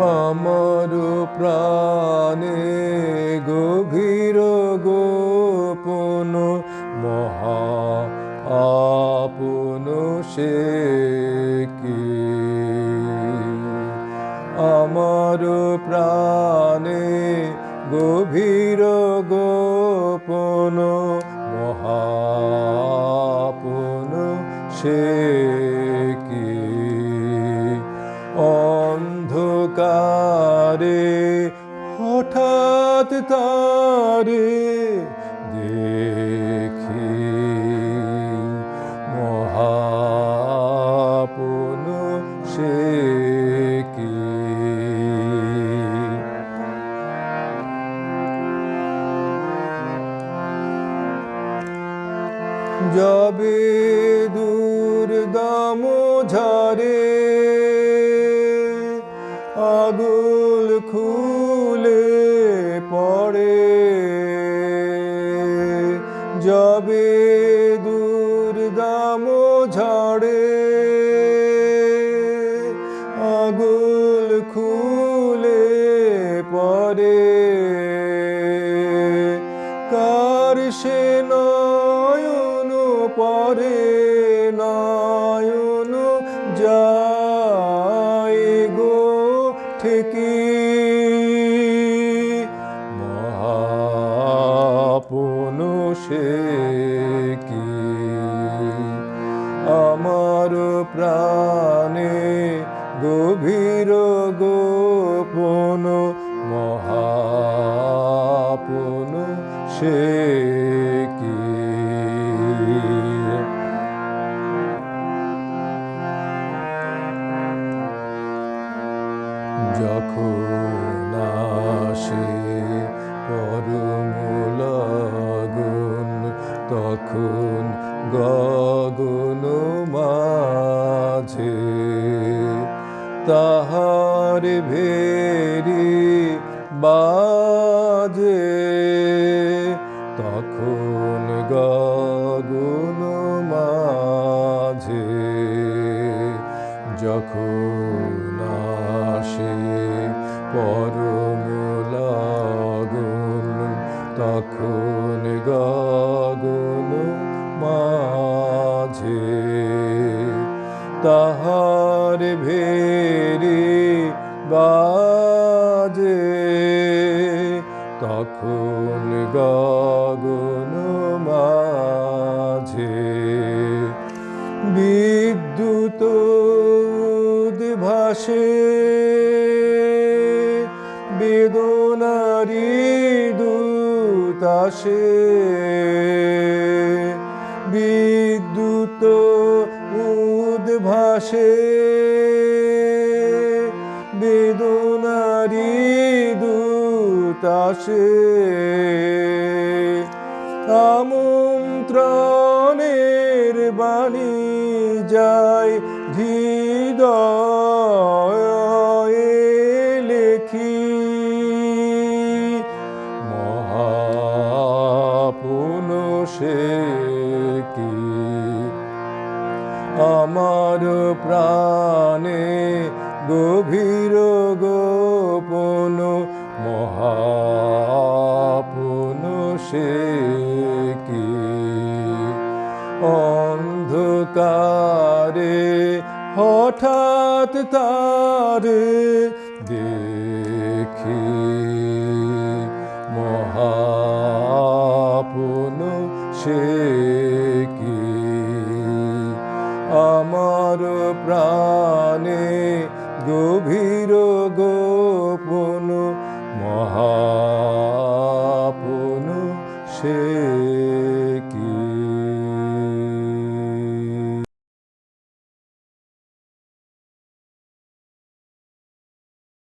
আমার প্রাণে গভীর গোপন মহা আপন সে কি? আমার প্রাণে গভীর গোপন মহাপন সে অন্ধকারে হঠাৎ তারে দেখি মহাপন সে কি? যাবে দূর দাম ঝরে যাবে দূর দাম ঝড়ে আগুল খুলে পড়ে। কার সে নয়ন পরে, নয়ন যায় গো ঠিকি কি? আমার প্রাণে গভীর গোপন মহাপন সে কি? যখন আসে পরমূলগুন তখন গগন মাঝে তাহার ভেরি বাজে তখন গগন মাঝে যখন আসে পরমলাগুন তখন তাহার ভেরি বাজে। তখন গগন মাঝে বিদ্যুৎ ভাসে বেদনারি দূতাসে বিদ্যুৎ উদ্ভাসে বেদনারি দূতাসে আমন্ত্রণের বাণী যায় হৃদয়ে লেখি। মহাপুন সে কি আমার প্রাণে গভীর গোপন মহাপুন সে কি? অন্ধকারে হঠাৎ তার দেখি মহাপুন গভীর গোপন মহাপন সে